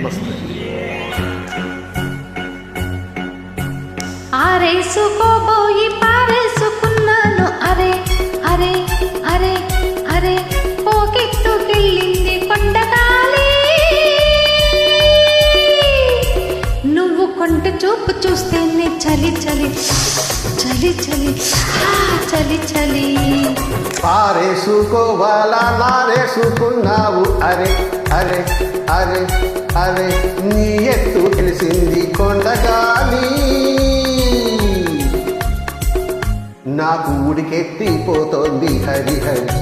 నమస్తే. ఆరేసుకోబోయి పారేసుకున్నాను. అరే అరే అరే అరే పోకెత్తుకెళ్ళింది కొండగాలి. నువ్వు కొంట చూపు చూస్తేనే చలి చలి చలి చలి చలి చలి. పారేసుకోవాలా నారేసుకున్నావు. అరే అరే అరే అరే నీ ఎత్తు తెలిసింది కొండగాలి. నాకు ఉడికెత్తిపోతోంది హరి హరి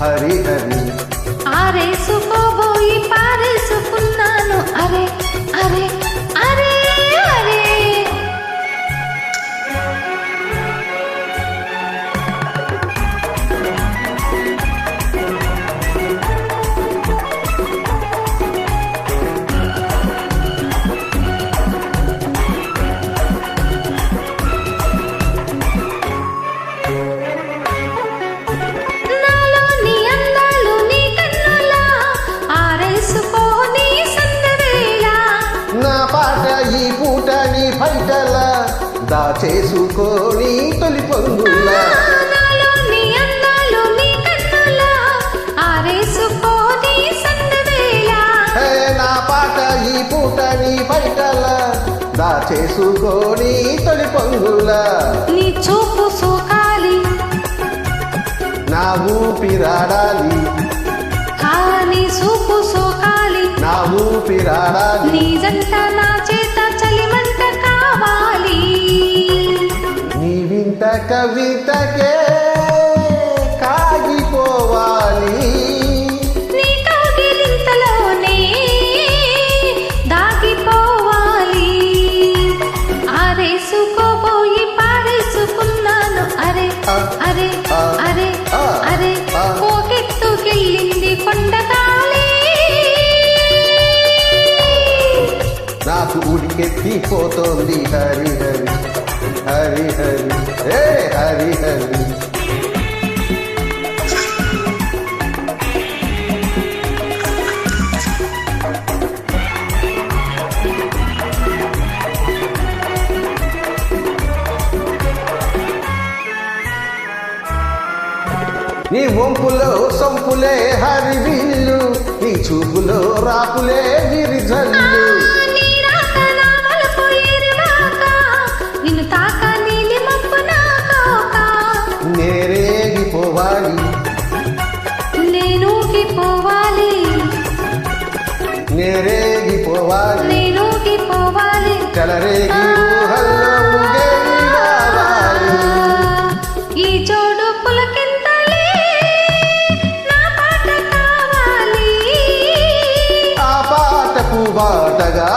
హరిహరి అరే దాచేసుకోని తొలి పొంగులా. నాలో నీ నీ నా పాట ఈ పూట నీ బయటల దాచేసుకోని తొలి పొంగులా. నీ చూపు సోకాలి. నా ఊపిరాడాలి కానీ చూపు సోకాలి. నా ఊపిరాడాలి నీ జంట నా কোতলি হরি হরি হরি হরি হে হরি হরি నీ వంపులో సంపులే హరివిల్లు నీ చూపులో రాపులే గిరిజల్లు నేరేగిపోవాలి ఊగేగి రావాలి. ఈ జోడు పులకింతలే నా పాట కావాలి ఆ పాటకు బాటగా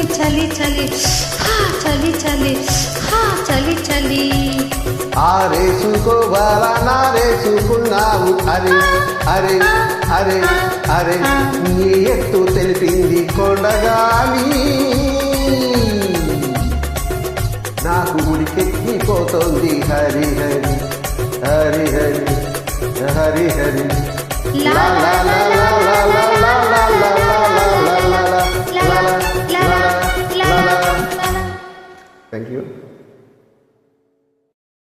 చలి చలి చలి. హా చలి చలి. హా చలి చలి. ఆరేసుకోవాలా నారేసుకున్నావు అరే అరే అరే అరే నీ ఎత్తు తెలిపింది కొండగాలి. నాకు ఉడికెక్కిపోతోంది హరి హరి హరి హరి హరి హరి. లా లా లా లా లా.